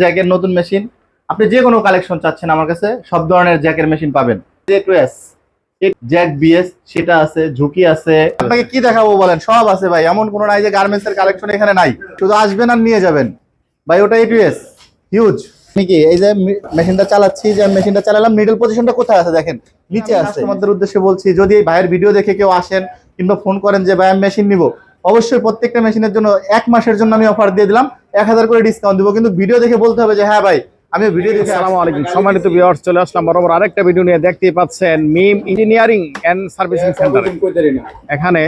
জ্যাকের নতুন মেশিন। আপনি যে কোনো কালেকশন চাচ্ছেন আমার কাছে সব ধরনের জ্যাকের মেশিন পাবেন। জ্যাক বিএস সেটা আছে ঝুঁকি আছে। আপনাকে কি দেখাবো বলেন? সব আছে ভাই এমন কোনো নাই যে গার্মেন্টস এর কালেকশন এখানে নাই। শুধু আসবেন আর নিয়ে যাবেন। ভাই ওটা এ টু এস হিউজ কি এই যে মেশিনটা চালাচ্ছি যে মেশিনটা চালালাম মিডল পজিশনটা কোথায় আছে দেখেন? নিচে আছে। আমাদের উদ্দেশ্যে বলছি যদি এই ভাইয়ের ভিডিও দেখে কেউ আসেন কিংবা ফোন করেন যে ভাই আমি মেশিন নিব। অবশ্যই প্রত্যেকটা মেশিনের জন্য এক মাসের জন্য আমি অফার দিয়ে দিলাম। এক হাজার করে ডিসকাউন্ট দিব। কিন্তু ভিডিও দেখে বলতে হবে যে হ্যাঁ ভাই আমি ভিডিও দেখে আসসালামু আলাইকুম। সম্মানিত ভিউয়ার্স চলে আসলাম বরাবর আরেকটা ভিডিও নিয়ে। দেখতেই পাচ্ছেন Mim engineering and servicing centre এখানে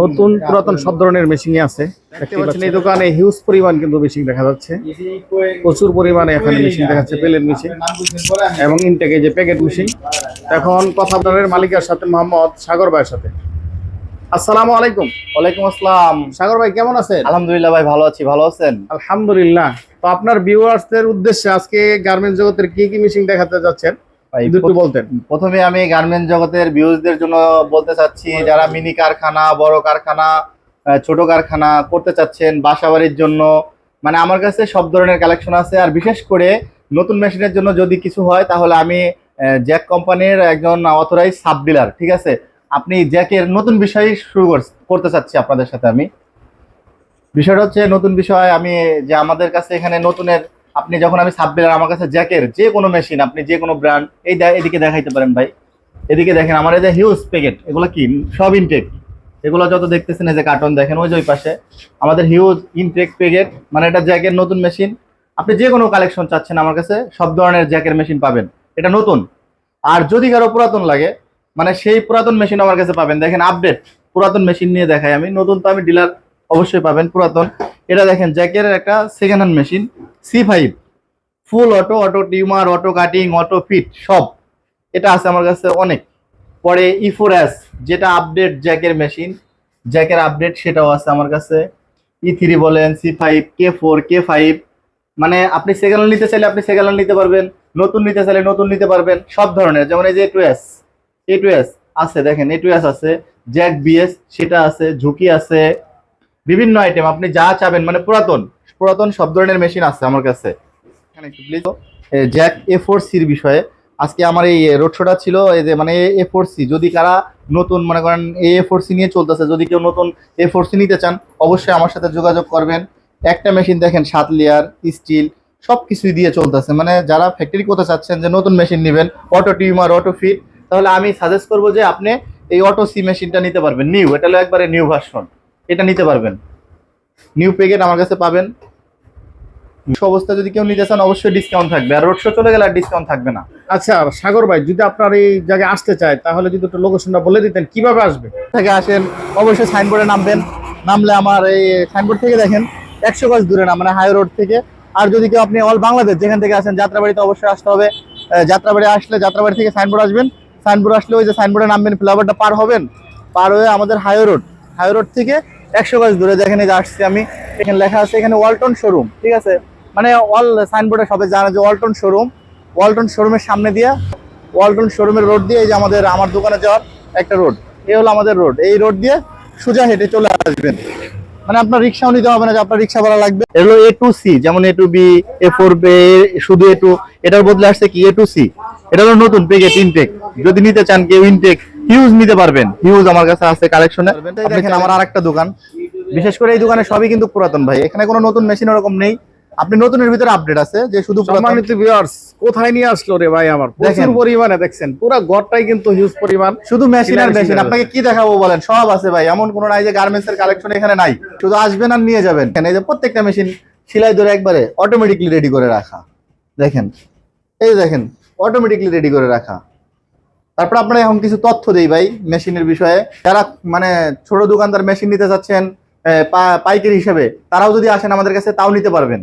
নতুন পুরাতন সব ধরনের মেশিন আছে। দেখতে পাচ্ছেন এই দোকানে হিউজ পরিমাণ কিন্তু মেশিন দেখা যাচ্ছে। প্রচুর পরিমাণে এখানে মেশিন দেখা যাচ্ছে পেলেট মেশিন এবং ইনটেকে যে প্যাকেট মেশিন এখন কথা আপনাদের মালিকের সাথে মোহাম্মদ সাগর ভাইয়ের সাথে। আসসালামু আলাইকুম। ওয়ালাইকুম আসসালাম। সাগর ভাই কেমন আছেন? আলহামদুলিল্লাহ ভাই ভালো আছি ভালো আছেন? আলহামদুলিল্লাহ। তো আপনার ভিউয়ার্সদের উদ্দেশ্যে আজকে গার্মেন্টস জগতের কি কি মেশিন দেখাতে যাচ্ছেন? একটু বলতেন। প্রথমে আমি গার্মেন্ট জগতের ভিউজদের জন্য বলতে চাচ্ছি যারা মিনি কারখানা বড় কারখানা ছোট কারখানা করতে চাচ্ছেন বাসাবাড়ির জন্য মানে আমার কাছে সব ধরনের কালেকশন আছে। আর বিশেষ করে নতুন মেশিনের জন্য যদি কিছু হয় তাহলে আমি জ্যাক কোম্পানির একজন অথরাইজ সাব ডিলার ঠিক আছে? আপনি জ্যাকের নতুন বিষয় শুরু কর- করতে চাচ্ছি আপনাদের সাথে আমি। বিষয়টা হচ্ছে নতুন বিষয়, আমি যে আমাদের কাছে এখানে নতুনের, আপনি যখন আমি সাব ডিলার আমার কাছে জ্যাকের যে কোনো মেশিন, আপনি যে কোনো ব্র্যান্ড, এই এদিকে দেখাইতে পারেন ভাই। এদিকে দেখেন, আমার এই যে হিউজ প্যাকেট এগুলো কি? সব ইনটেক এগুলো যত দেখতেছেন, এই যে কার্টন দেখেন, ওই যে ওই পাশে। আমাদের হিউজ ইনটেক প্যাকেট মানে এটা জ্যাকের নতুন মেশিন। আপনি যে কোনো কালেকশন চাচ্ছেন আমার কাছে, সব ধরনের জ্যাকের মেশিন পাবেন। এটা নতুন। আর যদি কারও পুরাতন লাগে মানে সেই পুরাতন মেশিন আমার কাছে পাবেন। দেখেন আপডেট পুরাতন মেশিন নিয়ে দেখাই আমি। নতুন তো আমি ডিলার অবশ্যই পাবেন পুরাতন। এটা দেখেন জ্যাকের একটা second hand machine C five full auto auto tumour auto cutting auto fit সব। এটা আছে আমার কাছে অনেক। পরে ই ফোর এস যেটা আপডেট জ্যাকের মেশিন জ্যাকের আপডেট সেটাও আছে আমার কাছে। ই থ্রি বলেন C five K four K five মানে আপনি সেকেন্ড হ্যান্ড নিতে চাইলে আপনি সেকেন্ড হ্যান্ড নিতে পারবেন, নতুন নিতে চাইলে নতুন নিতে পারবেন, সব ধরনের। যেমন এই যে two S A two S আছে, দেখেন এ টু এস আছে জ্যাক বিএস সেটা আছে ঝুঁকি আছে, বিভিন্ন আইটেম আপনি যা চাবেন মানে পুরাতন পুরাতন সব ধরনের মেশিন আছে আমার কাছে। এখানে একটু প্লিজ জ্যাক এ ফোর সির বিষয়ে। আজকে আমার এই রোড শোটা ছিল, এই যে মানে এ ফোর সি যদি কারা নতুন, মনে করেন এ ফোর সি নিয়ে চলতেছে, যদি কেউ নতুন এ ফোর সি নিতে চান, অবশ্যই আমার সাথে যোগাযোগ করবেন। একটা মেশিন দেখেন, সাত লেয়ার স্টিল সব কিছুই দিয়ে চলতেছে। মানে যারা ফ্যাক্টরি করতে চাচ্ছেন যে নতুন মেশিন নেবেন অটো টিউমার অটো ফিট তাহলে আমি সাজেস্ট করব যে আপনি এই অটো সি মেশিনটা নিতে পারবেন নিউ এটা হলো একবারে নিউ ভার্সন এটা নিতে পারবেন। নিউ প্যাকেট আমার কাছে পাবেন। অবস্থা যদি কেউ নিতে চান অবশ্যই ডিসকাউন্ট থাকবে। আর রোড শো চলে গেলে আর ডিসকাউন্ট থাকবে না। আচ্ছা সাগর ভাই যদি আপনার এই জায়গায় আসতে চায় তাহলে যদি একটু লোকেশনটা বলে দিতেন কীভাবে আসবে? থেকে আসেন অবশ্যই সাইনবোর্ডে নামবেন। নামলে আমার এই সাইনবোর্ড থেকে দেখেন একশো গজ দূরে না মানে হাই রোড থেকে। আর যদি কেউ আপনি অল বাংলাদেশ যেখান থেকে আসেন যাত্রাবাড়িতে অবশ্যই আসতে হবে। যাত্রাবাড়ি আসলে যাত্রাবাড়ি থেকে সাইনবোর্ড আসবেন। সাইনবোর্ড আসলে ওই যে সাইনবোর্ডে নামবেন, ফ্লাইওভারটা পার হবেন, পার হয়ে আমাদের হাই রোড হাই রোড থেকে একশো গজ দূরে, দেখেন এই যে আসছি আমি। এখানে লেখা আছে এখানে ওয়ালটন শোরুম, ঠিক আছে? মানে অল সাইনবোর্ডে সবাই জানে যে ওয়ালটন শোরুম। ওয়ালটন শোরুমের সামনে দিয়ে, ওয়ালটন শোরুমের রোড দিয়ে এই যে আমাদের, আমার দোকানে যাওয়ার একটা রোড, এই হলো আমাদের রোড। এই রোড দিয়ে সোজা হেঁটে চলে আসবেন। মানে আপনার রিক্সাও নিতে হবে না যে আপনার রিক্সা ভাড়া লাগবে। এগুলো এ টু সি যেমন A two B A four বে শুধু এ টু এটার বদলে আসছে কি এ টু সি এটা হলো নতুন পেকেট ইনটেক যদি নিতে চান কেউ ইনটেক হিউজ নিতে পারবেন। হিউজ আমার কাছে আছে কালেকশনে দেখেন আমার আরেকটা দোকান। বিশেষ করে এই দোকানে সবই কিন্তু পুরাতন ভাই। এখানে কোনো নতুন মেশিন ওরকম নেই। আপনি নতুনের ভিতরে আপডেট আছে যে শুধু সম্মানিত ভিউয়ার্স কোথায় নিয়ে আসলো রে ভাই আমার? প্রচুর পরিমাণে দেখছেন। পুরো ঘরটাই কিন্তু হিউজ পরিমাণ। শুধু মেশিন আর মেশিন আপনাকে কি দেখাবো বলেন? সব আছে ভাই এমন কোনো নাই যে গার্মেন্টস এর কালেকশন এখানে নাই। শুধু আসবেন আর নিয়ে যাবেন। এখানে যে প্রত্যেকটা মেশিন সেলাই ধরে একবারে অটোমেটিকলি রেডি করে রাখা। দেখেন এই দেখেন অটোমেটিকলি রেডি করে রাখা। তারপর আপনারা এখন কিছু তথ্য দেই ভাই মেশিনের বিষয়ে। যারা মানে ছোট দোকানদার মেশিন নিতে চাচ্ছেন পাইকারি হিসেবে তারাও যদি আসেন আমাদের কাছে তাও নিতে পারবেন।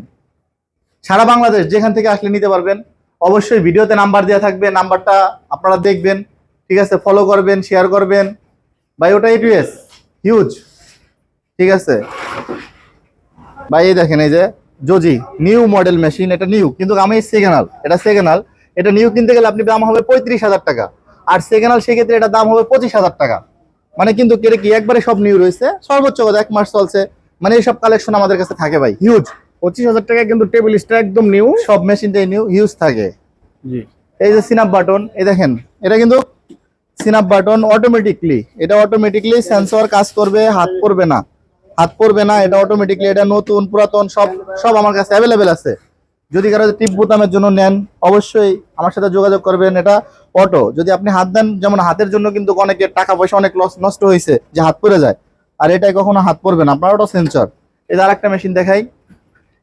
সারা বাংলাদেশ যেখান থেকে আসলে নিতে পারবেন, অবশ্যই ভিডিওতে নাম্বার দেওয়া থাকবে, নাম্বারটা আপনারা দেখবেন, ঠিক আছে? ফলো করবেন শেয়ার করবেন। ভাই, ওটা এপিএস হিউজ ঠিক আছে? ভাই, এই দেখেন, এই যে জোজি নিউ মডেল মেশিন এটা নিউ কিন্তু আমি সেকেন্ডাল এটা সেকেন্ডাল এটা নিউ কিনতে গেলে আপনি দাম হবে পঁয়ত্রিশ হাজার টাকা, আর সেকেন্ডাল সেক্ষেত্রে এটা দাম হবে পঁচিশ হাজার টাকা। মানে কিন্তু কেটে কি একবারে সব নিউ রয়েছে? সর্বোচ্চ কথা এক মাস চলছে মানে এইসব কালেকশন আমাদের কাছে থাকে ভাই হিউজ পঁচিশ হাজার টাকায় কিন্তু টেবিল স্ট্যান্ড একদম নিউ সব মেশিনটাই নিউ ইউজ থাকে। জি। এই যে সিনাপ বাটন এই দেখেন এটা কিন্তু সিনাপ বাটন অটোমেটিকলি এটা অটোমেটিকলি সেন্সর কাজ করবে হাত পড়বে না। হাত পড়বে না এটা অটোমেটিকলি এটা নতুন পুরাতন সব সব আমার কাছে অ্যাভেলেবেল আছে। যদি কারও টিপ বোতামের জন্য নেন অবশ্যই আমার সাথে যোগাযোগ করবেন এটা অটো যদি আপনি হাত দেন যেমন হাতের জন্য কিন্তু অনেকের টাকা পয়সা অনেক লস নষ্ট হয়েছে যে হাত পড়ে যায়। আর এটাই কখনো হাত পড়বে না আপনার অটো সেন্সর এটা আর একটা মেশিন দেখাই।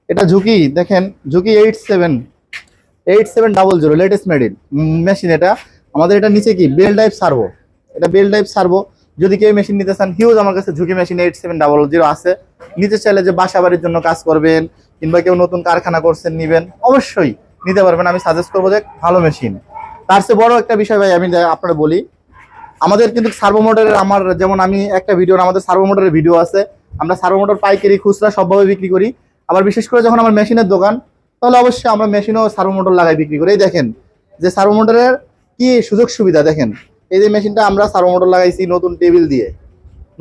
এটা ঝুঁকি, দেখেন, Juki eight seven eight seven double zero latest মেডিন machine এটা। আমাদের এটা নিচে কি? বেল টাইপ সার্ভো এটা বেল টাইপ সার্ভো যদি কেউ মেশিন নিতে চান হিউজ আমার কাছে Juki machine eight seven double zero আছে। নিতে চাইলে যে বাসা বাড়ির জন্য কাজ করবেন, কিংবা কেউ নতুন কারখানা করছেন, নিবেন, অবশ্যই নিতে পারবেন। আমি সাজেস্ট করব যে ভালো মেশিন তার চেয়ে বড় একটা বিষয় ভাই, আমি আপনারা বলি, আমাদের কিন্তু সার্ভো মোটরের আমার, যেমন আমি একটা ভিডিও আমাদের সার্ভো মোটরের ভিডিও আছে। আমরা সার্ভো মোটর পাইকারি খুচরা সবভাবে বিক্রি করি। আবার বিশেষ করে যখন আমার মেশিনের দোকান, তাহলে অবশ্যই আমরা মেশিনও সার্ভো মোটর লাগাই বিক্রি করি। এই দেখেন, যে সার্ভো মোটরের কি সুযোগ সুবিধা, দেখেন। এই যে মেশিনটা আমরা সার্ভো মোটর লাগাইছি নতুন টেবিল দিয়ে।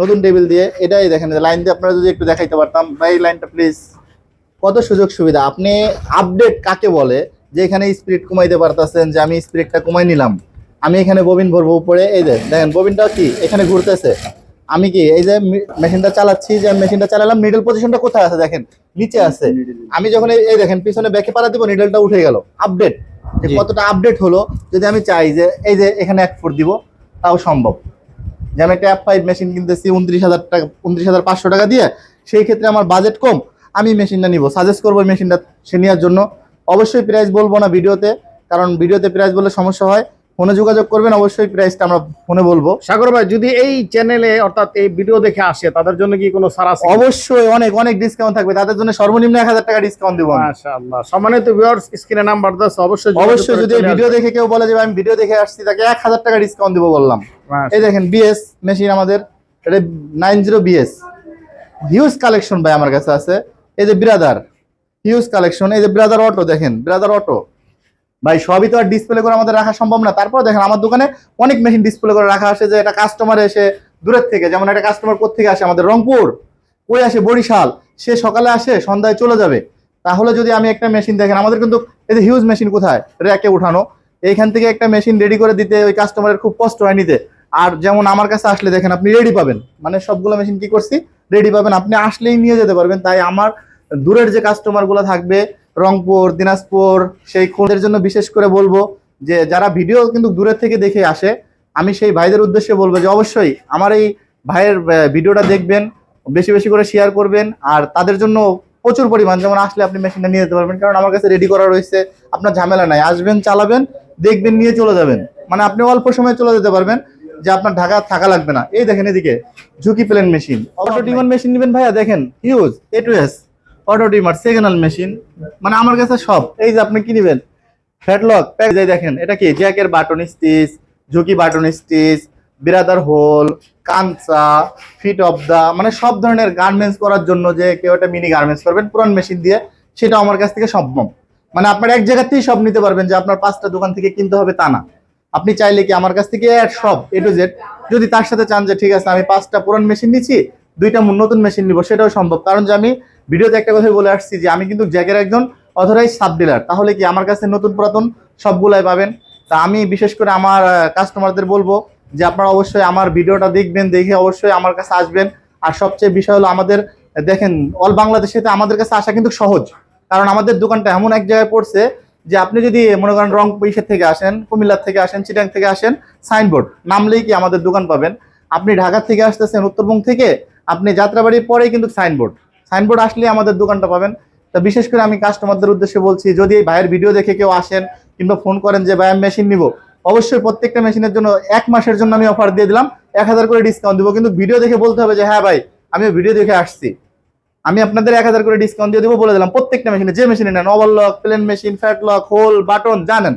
নতুন টেবিল দিয়ে, এটাই দেখেন লাইন দিয়ে আপনারা যদি একটু দেখাইতে পারতাম, ভাই লাইনটা প্লিজ কত সুযোগ সুবিধা। আপনি আপডেট কাকে বলে? যে এখানে স্পিড কমাইতে পারতেছেন, যে আমি স্পিডটা কমাই নিলাম। আমি এখানে ববিন ভরবো উপরে, এই দেখেন ববিনটা কি? এখানে ঘুরতেছে। আমি কি এই যে মেশিনটা চালাচ্ছি যে মেশিনটা চালালাম নিডল পজিশনটা কোথায় আছে দেখেন? নিচে আছে। আমি যখন এই- দেখেন পিছনে ব্যাকে পাড়া দিব নিডলটা উঠে গেল। আপডেট যে কতটা আপডেট হলো যদি আমি চাই যে এই যে এখানে এক ফুট দিব তাও সম্ভব। যে আমি একটা অ্যাপ ফাইভ মেশিন কিনতেছি উনত্রিশ হাজার টাকা উনত্রিশ হাজার পাঁচশো টাকা দিয়ে সেই ক্ষেত্রে আমার বাজেট কম আমি মেশিনটা নিব। সাজেস্ট করব মেশিনটা সে নেওয়ার জন্য। অবশ্যই প্রাইস বলব না ভিডিওতে কারণ ভিডিওতে প্রাইস বললে সমস্যা হয়। ফোনে যোগাযোগ করবেন অবশ্যই প্রাইসটা আমরা ফোনে বলব। সাগর ভাই যদি এই চ্যানেলে অর্থাৎ এই ভিডিও দেখে আসে তাদের জন্য কি কোনো সারা আছে? অবশ্যই অনেক অনেক ডিসকাউন্ট থাকবে। তাদের জন্য সর্বনিম্ন এক হাজার টাকা ডিসকাউন্ট দিব। মাশাআল্লাহ। সম্মানিত ভিউয়ার্স স্ক্রিনে নাম্বার দাও অবশ্যই অবশ্যই যদি ভিডিও দেখে কেউ বলে যে আমি ভিডিও দেখে আসছি তাকে এক হাজার টাকা ডিসকাউন্ট দিব বললাম। এই দেখেন বিএস মেশিন আমাদের এটা nine zero BS huge collection ভাই আমার কাছে আছে। এই যে ব্রাদার হিউজ কালেকশন এই যে ব্রাদার অটো দেখেন ব্রাদার অটো ভাই, সবই তো আর ডিসপ্লে করে আমাদের রাখা সম্ভব না। তারপর দেখেন, আমার দোকানে অনেক মেশিন ডিসপ্লে করে রাখা আসে, যে এটা কাস্টমার এসে দূরের থেকে, যেমন একটা কাস্টমার কোথেকে আসে, আমাদের রংপুর, কই আসে বরিশাল, সে সকালে আসে, সন্ধ্যায় চলে যাবে। তাহলে যদি আমি একটা মেশিন দেখেন, আমাদের কিন্তু এই যে হিউজ মেশিন কোথায়? র্যাকে উঠানো। এইখান থেকে একটা মেশিন রেডি করে দিতে ওই কাস্টমারের খুব কষ্ট হয় নিতে। আর যেমন আমার কাছে আসলে দেখেন, আপনি রেডি পাবেন। মানে সবগুলো মেশিন কি করছি? রেডি পাবেন। আপনি আসলেই নিয়ে যেতে পারবেন। তাই আমার দূরের যে কাস্টমারগুলো থাকবে রংপুর দিনাজপুর সেই খোঁজের জন্য বিশেষ করে বলব যে যারা ভিডিও কিন্তু দূরের থেকে দেখে আসে আমি সেই ভাইদের উদ্দেশ্যে বলব যে অবশ্যই আমার এই ভাইয়ের ভিডিওটা দেখবেন বেশি বেশি করে শেয়ার করবেন আর তাদের জন্য প্রচুর পরিমাণ যেমন আসলে আপনি মেশিনটা নিয়ে যেতে পারবেন কারণ আমার কাছে রেডি করা রয়েছে আপনার ঝামেলা নাই। আসবেন চালাবেন দেখবেন নিয়ে চলে যাবেন। মানে আপনি অল্প সময়ে চলে যেতে পারবেন যে আপনার ঢাকা থাকা লাগবে না। এই দেখেন এদিকে Juki plain machine auto demand machine নেবেন ভাইয়া দেখেন huge A two S auto dimmer second machine মানে আমার কাছে সব। এই যে আপনি কি নেবেন? ফ্যাটলক যাই দেখেন, এটা কি? জ্যাকের button stitch Juki button stitch Brother hole Kancha fit অফ দা মানে সব ধরনের গার্মেন্টস করার জন্য যে কেউ একটা মিনি গার্মেন্টস করবেন পুরান মেশিন দিয়ে, সেটা আমার কাছ থেকে সম্ভব। মানে আপনার এক জায়গাতেই সব নিতে পারবেন, যে আপনার পাঁচটা দোকান থেকে কিনতে হবে তা না। আপনি চাইলে কি আমার কাছ থেকে সব এ টু জেড যদি তার সাথে চান যে, ঠিক আছে, আমি পাঁচটা পুরান মেশিন নিচ্ছি, দুইটা নতুন মেশিন নিব, সেটাও সম্ভব। কারণ যে আমি ভিডিওতে একটা কথাই বলে আসছি যে আমি কিন্তু জ্যাকের একজন অথরাইজ সাব ডিলার তাহলে কি আমার কাছে নতুন পুরাতন সবগুলাই পাবেন? তা আমি বিশেষ করে আমার কাস্টমারদের বলব যে আপনারা অবশ্যই আমার ভিডিওটা দেখবেন, দেখে অবশ্যই আমার কাছে আসবেন। আর সবচেয়ে বিষয় হলো আমাদের, দেখেন অল বাংলাদেশে তো আমাদের কাছে আসা কিন্তু সহজ। কারণ আমাদের দোকানটা এমন এক জায়গায় পড়ছে যে আপনি যদি মনে করেন রং ইসের থেকে আসেন, কুমিল্লার থেকে আসেন, চিটাং থেকে আসেন সাইনবোর্ড নামলেই কি আমাদের দোকান পাবেন। আপনি ঢাকা থেকে আসতেছেন, উত্তরবঙ্গ থেকে, আপনি যাত্রাবাড়ির পরেই কিন্তু সাইনবোর্ড সাইনবোর্ড আসলে আমাদের দোকানটা পাবেন। তা বিশেষ করে আমি কাস্টমারদের উদ্দেশ্যে বলছি, যদি এই ভাইয়ের ভিডিও দেখে কেউ আসেন কিংবা ফোন করেন যে, ভাই, আমি মেশিন নিব। অবশ্যই প্রত্যেকটা মেশিনের জন্য এক মাসের জন্য আমি অফার দিয়ে দিলাম। এক হাজার করে ডিসকাউন্ট দিব। কিন্তু ভিডিও দেখে বলতে হবে যে হ্যাঁ ভাই আমি ভিডিও দেখে আসছি। আমি আপনাদের এক হাজার করে ডিসকাউন্ট দিয়ে দেবো বলে দিলাম। প্রত্যেকটা মেশিনে যে মেশিনে নেন overlock plain machine ফ্যাটলক hole button জানেন